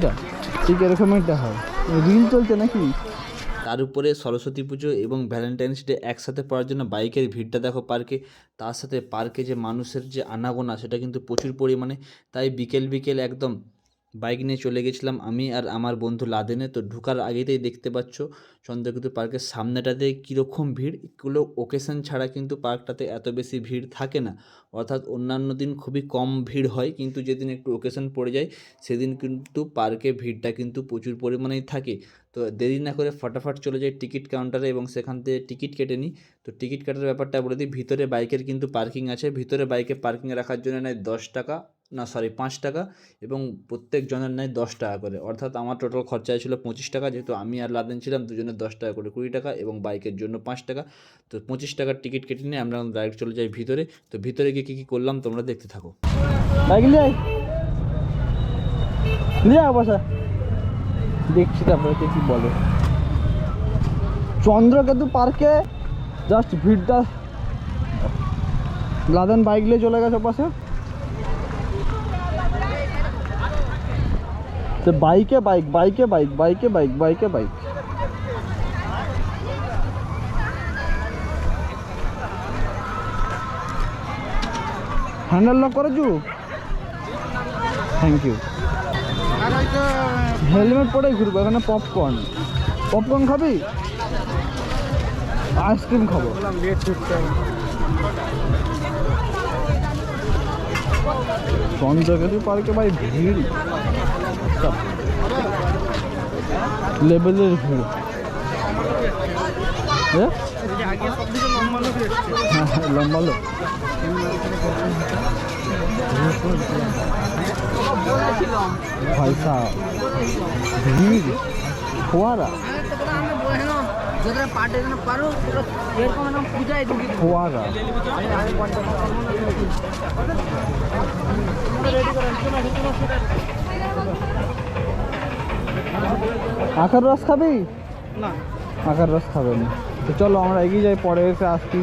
এইটা ঠিক এরকম একটা হয়। রিল চলছে নাকি? তার উপরে সরস্বতী পুজো এবং ভ্যালেন্টাইন্স ডে একসাথে পড়ার জন্য বাইকের ভিড়টা দেখো পার্কে, তার সাথে পার্কে যে মানুষের যে আনাগোনা, সেটা কিন্তু প্রচুর পরিমাণে। তাই বিকেল বিকেল একদম বাইক নিয়ে চলে গেছিলাম আমি আর আমার বন্ধু লাদেনে। তো ঢুকার আগেতেই দেখতে পাচ্ছ চন্দ্রকেতু পার্কের সামনেটাতে কীরকম ভিড়। এগুলো ওকেশন ছাড়া কিন্তু পার্কটাতে এত বেশি ভিড় থাকে না। অর্থাৎ অন্যান্য দিন খুবই কম ভিড় হয়, কিন্তু যেদিন একটু ওকেশন পড়ে যায়, সেদিন কিন্তু পার্কে ভিড়টা কিন্তু প্রচুর পরিমাণেই থাকে। তো দেরি না করে ফটাফট চলে যাই টিকিট কাউন্টারে এবং সেখান থেকে টিকিট কেটে নিই। তো টিকিট কাটার ব্যাপারটা বলে দিই, ভিতরে বাইকের কিন্তু পার্কিং আছে। ভিতরে বাইকে পার্কিং রাখার জন্য নেয় দশ টাকা। না সরি পাঁচ টাকা এবং প্রত্যেক জনের নেয় দশ টাকা করে। অর্থাৎ আমার টোটাল খরচা ছিল পঁচিশ টাকা, যেহেতু আমি আর লাদেন ছিলাম, দুজনের দশ টাকা করে কুড়ি টাকা এবং বাইকের জন্য পাঁচ টাকা। তো পঁচিশ টাকার টিকিট কেটে নিয়ে আমরা ডাইরেক্ট চলে যাই ভিতরে। তো ভিতরে গিয়ে কী কী করলাম তোমরা দেখতে থাকো। দেখছি তারপরে কি বলে। চন্দ্রকেতু পার্কে জাস্ট ভিড়টা। লাদেন বাইক নিয়ে চলে গেছে পাশে। তো বাইকে বাইক বাইকে বাইক বাইকে বাইক বাইকে বাইক। হ্যান্ডেল লক করেছু? থ্যাংক ইউ হেলমেট পরেই ঘুরবো, এখানে পপকর্ন পপকর্ন খাবি? আইসক্রিম খাব। চন্দ্রকেতু পার্কে ভাই ভিড়। সব লেভেলের ভিড় এ? হ্যাঁ, হ্যাঁ, লম্বা লোক ভাই সাহেব ভিড় ফোয়ারা যেটা পাটে যেন পারো সেটা এরকম একদম পূজায় ঢুকি ফোয়ারা আখার রস খাবি? না। আখার রস খাবে না। তো চলো আমরা এগিয়ে যাই পরে এসে আসছি।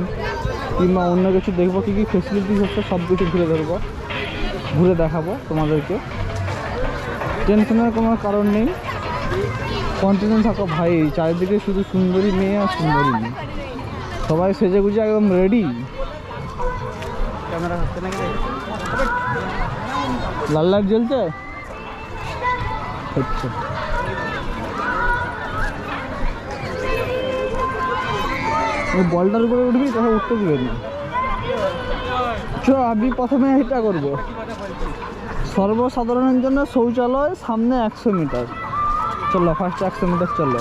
কিংবা অন্য কিছু দেখব কী কী ফেসিলিটিস হচ্ছে সব কিছু ঘুরে ধরবো। ঘুরে দেখাবো তোমাদেরকে। টেনশনের কোনো কারণ নেই। কন্টিনিউ থাকো ভাই চারিদিকে শুধু সুন্দরী মেয়ে আর সুন্দরী মেয়ে। সবাই সেজে গুজে একদম রেডি লাল লাইট জ্বলছে? বলটার উপরে উঠবি, তখন উঠতে দিবে না। চ আমি প্রথমে এটা করব। সর্বসাধারণের জন্য শৌচালয় সামনে একশো মিটার। চলো ফার্স্ট একশো মিটার চলো।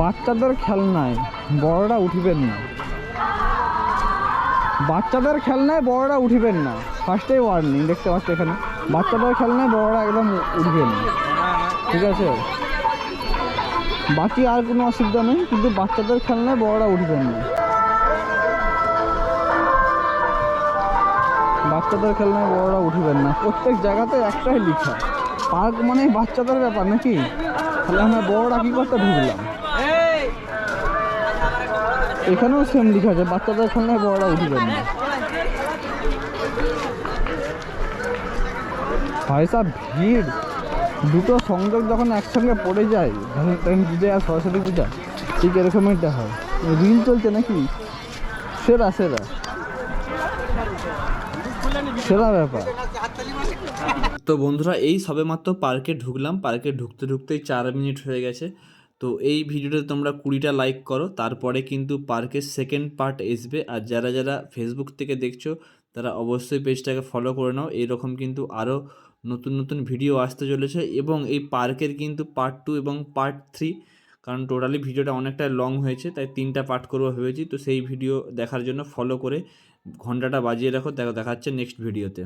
বাচ্চাদের খেলনায় বড়রা উঠিবেন না। বাচ্চাদের খেলনায় বড়রা উঠিবেন না। ফার্স্টেই ওয়ার্নিং দেখতে পাচ্ছ এখানে? বাচ্চাদের খেলনায় বড়রা একদম উঠবেন। ঠিক আছে? বাকি আর কোনো অসুবিধা নেই, কিন্তু বাচ্চাদের খেলনায় বড়রা উঠবেন না। বাচ্চাদের খেলনায় বড়রা উঠবেন না। প্রত্যেক জায়গাতে একটাই লিখা। পার্ক মানে বাচ্চাদের ব্যাপার নাকি? তাহলে আমরা বড়রা কী করতে ঢুকলাম? এখানেও সেম লিখা আছে, বাচ্চাদের খেলনায় বড়রা উঠবেন না। সাহেব ভিড়। দুটো সংযোগ যখন একসঙ্গে পড়ে যায় পূজা আর সরস্বতী পূজা, ঠিক এরকমেরটা হয়। রিল চলছে নাকি? সেরা সেরা। সেরা ব্যাপার। তো বন্ধুরা, এই সবেমাত্র পার্কে ঢুকলাম। পার্কে ঢুকতে ঢুকতেই চার মিনিট হয়ে গেছে। তো এই ভিডিওতে তোমরা কুড়িটা লাইক করো, তারপরে কিন্তু পার্কের সেকেন্ড পার্ট আসবে। আর যারা যারা ফেসবুক থেকে দেখছ, তারা অবশ্যই পেজটাকে ফলো করে নাও। এইরকম কিন্তু আরও নতুন নতুন ভিডিও আসতে চলেছে এবং এই পার্কের কিন্তু পার্ট টু এবং পার্ট থ্রি কারণ টোটালি ভিডিওটা অনেকটা লং হয়েছে, তাই তিনটা পার্ট করব ভেবেছি। তো সেই ভিডিও দেখার জন্য ফলো করে ঘন্টাটা বাজিয়ে রাখো। দেখা, দেখাচ্ছে নেক্সট ভিডিওতে